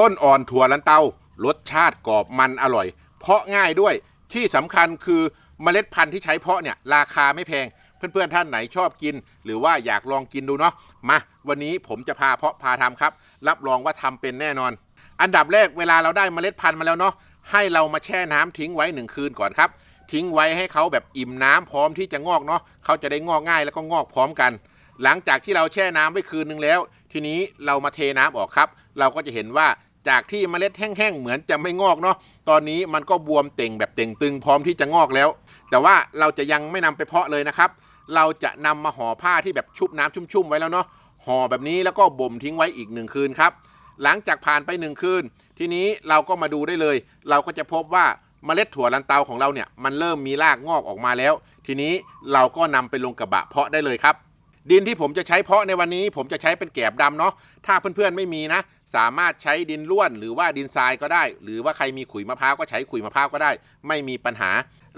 ต้นอ่อนถั่วลันเตารสชาติกรอบมันอร่อย เพาะง่ายด้วยที่สำคัญคือเมล็ดพันธุ์ที่ใช้เพาะเนี่ยราคาไม่แพง เพื่อนๆท่านไหนชอบกิน หรือว่าอยากลองกินดูเนาะมา วันนี้ผมจะพาเพาะพาทำครับ รับรองว่าทำเป็นแน่นอน อันดับแรกเวลาเราได้เมล็ดพันธุ์มาแล้วเนาะให้เรามาแช่น้ำทิ้งไว้หนึ่งคืนก่อนครับ ทิ้งไว้ให้เขาแบบอิ่มน้ำพร้อมที่จะงอกเนาะเขาจะได้งอกง่ายแล้วก็งอกพร้อมกัน หลังจากที่เราแช่น้ำไว้คืนนึงแล้ว ทีนี้เรามาเทน้ำออกครับ เราก็จะเห็นว่า จากที่เมล็ดแห้งๆเหมือนจะไม่งอกเนาะตอนนี้มันก็บวมเต่งแบบเต่งตึงพร้อมที่จะงอกแล้ว แต่ว่าเราจะยังไม่นำไปเพาะเลยนะครับ เราจะนำมาห่อผ้าที่แบบชุบน้ำชุ่มๆไว้แล้วเนาะห่อแบบนี้แล้วก็บ่มทิ้งไว้อีกหนึ่งคืนครับหลังจากผ่านไปหนึ่งคืน ทีนี้เราก็มาดูได้เลย เราก็จะพบว่าเมล็ดถั่วลันเตาของเราเนี่ยมันเริ่มมีรากงอกออกมาแล้ว ทีนี้เราก็นำไปลงกระบะเพาะได้เลยครับ ดินที่ผมจะใช้เพาะในวันนี้ ผมจะใช้เป็นแกบดำเนาะถ้าเพื่อนๆไม่มีนะ สามารถใช้ดินล้วนหรือว่าดินทรายก็ได้ หรือว่าใครมีขุยมะพร้าวก็ใช้ขุยมะพร้าวก็ได้ ไม่มีปัญหา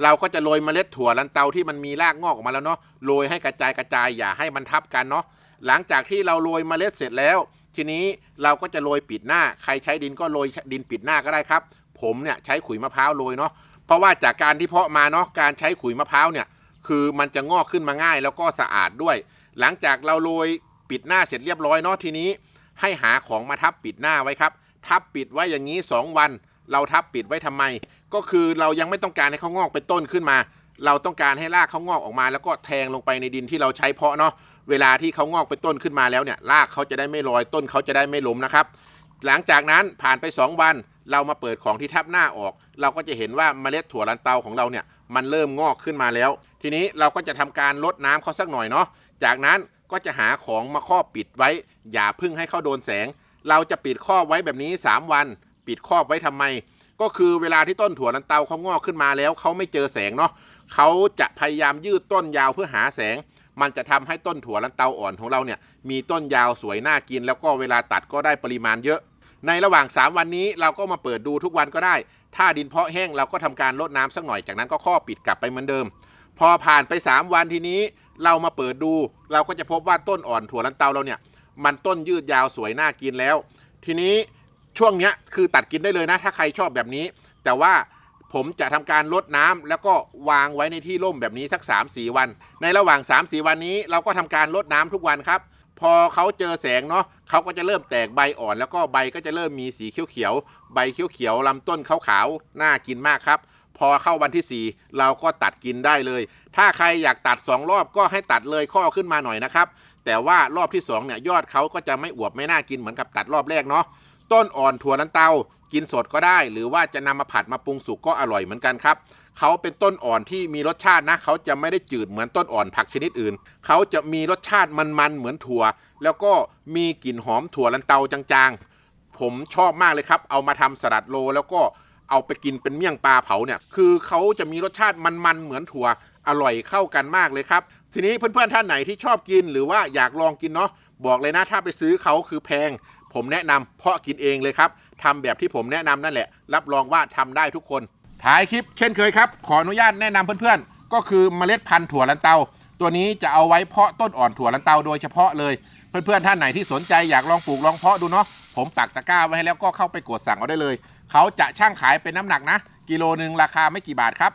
เราก็จะโรยเมล็ดถั่วลันเตาที่มันมีรากงอกออกมาแล้วเนาะโรยให้กระจายกระจายอย่าให้มันทับกันเนาะหลังจากที่เราโรยเมล็ดเสร็จแล้ว ทีนี้เราก็จะโรยปิดหน้า ใครใช้ดินก็โรยดินปิดหน้าก็ได้ครับ ผมเนี่ยใช้ขุยมะพร้าวโรยเนาะเพราะว่าจากการที่เพาะมาเนาะการใช้ขุยมะพร้าวเนี่ยคือมันจะงอกขึ้นมาง่ายแล้วก็สะอาดด้วย หลังจากเราโรยปิดหน้าเสร็จเรียบร้อยเนาะทีนี้ ให้หาของมาทับปิดหน้าไว้ครับ ทับปิดไว้อย่างนี้ 2 วัน เราทับปิดไว้ทำไม ก็คือเรายังไม่ต้องการให้เขางอกเป็นต้นขึ้นมา เราต้องการให้รากเขางอกออกมา แล้วก็แทงลงไปในดินที่เราใช้เพาะเนาะเวลาที่เขางอกเป็นต้นขึ้นมาแล้วเนี่ยรากเขาจะได้ไม่ลอยต้นเขาจะได้ไม่ล้มนะครับ หลังจากนั้นผ่านไป 2 วันเรามาเปิดของที่ทับหน้าออก เราก็จะเห็นว่าเมล็ดถั่วลันเตาของเราเนี่ยมันเริ่มงอกขึ้นมาแล้ว ทีนี้เราก็จะทำการลดน้ำเขาสักหน่อยเนาะ จากนั้นก็จะหาของมาครอบปิดไว้ อย่าพึ่งให้เขาโดนแสง เราจะปิดครอบไว้แบบนี้ 3 วัน ปิดครอบไว้ทำไม ก็คือเวลาที่ต้นถั่วลันเตาเขางอกขึ้นมาแล้วเขาไม่เจอแสงเนาะเขาจะพยายามยืดต้นยาวเพื่อหาแสง มันจะทำให้ต้นถั่วลันเตาอ่อนของเราเนี่ยมีต้นยาวสวยน่ากิน แล้วก็เวลาตัดก็ได้ปริมาณเยอะ ในระหว่าง 3 วันนี้เราก็มาเปิดดูทุกวันก็ได้ ถ้าดินเพาะแห้งเราก็ทำการลดน้ำสักหน่อยจากนั้นก็ข้อปิดกลับไปเหมือนเดิม พอผ่านไป 3 วันทีนี้ เรามาเปิดดู เราก็จะพบว่าต้นอ่อนถั่วลันเตาเราเนี่ย มันต้นยืดยาวสวยน่ากินแล้ว ทีนี้ช่วงเนี้ยคือตัดกินได้เลยนะ ถ้าใครชอบแบบนี้ แต่ว่าผมจะทำการลดน้ำแล้วก็วางไว้ในที่ร่มแบบนี้สัก 3-4 วัน ในระหว่าง 3-4 วันนี้เราก็ทำการลดน้ำทุกวันครับ พอเขาเจอแสงเนาะเขาก็จะเริ่มแตกใบอ่อน แล้วก็ใบก็จะเริ่มมีสีเขียวๆใบเขียวๆลำต้นขาวๆน่ากินมากครับ พอเข้าวันที่ 4 เราก็ตัดกินได้เลย ถ้าใครอยากตัด 2 รอบก็ให้ตัดเลยข้อขึ้นมาหน่อยนะครับ แต่ว่ารอบที่2เนี่ยยอดเขาก็จะไม่อวบไม่น่ากินเหมือนกับตัดรอบแรกเนาะ ต้นอ่อนถั่วลันเตา กินสดก็ได้ หรือว่าจะนำมาผัดมาปรุงสุกก็อร่อยเหมือนกันครับเขาเป็นต้นอ่อนที่มีรสชาตินะ เขาจะไม่ได้จืดเหมือนต้นอ่อนผักชนิดอื่น เขาจะมีรสชาติมันๆเหมือนถั่ว แล้วก็มีกลิ่นหอมถั่วลันเตาจางๆ ผมชอบมากเลยครับ เอามาทำสลัดโลแล้วก็ เอาไปกินเป็นเมี่ยงปลาเผาเนี่ยคือเขาจะมีรสชาติมันๆเหมือนถั่วอร่อยเข้ากันมากเลยครับ ทีนี้เพื่อนๆท่านไหนที่ชอบกินหรือว่าอยากลองกินเนาะบอกเลยนะถ้าไปซื้อเขาคือแพง ผมแนะนำเพาะกินเองเลยครับทำแบบที่ผมแนะนำนั่นแหละ รับรองว่าทำได้ทุกคนท้ายคลิปเช่นเคยครับ ขออนุญาตแนะนำเพื่อนๆ ก็คือเมล็ดพันธุ์ถั่วลันเตา ตัวนี้จะเอาไว้เพาะต้นอ่อนถั่วลันเตาโดยเฉพาะเลย เพื่อนๆท่านไหนที่สนใจอยากลองปลูกลองเพาะดูเนาะผมปักตะกร้าไว้ให้แล้วก็เข้าไปกดสั่งเอาได้เลย เขาจะช่างขายเป็นน้ำหนักนะ กิโลหนึ่งราคาไม่กี่บาทครับ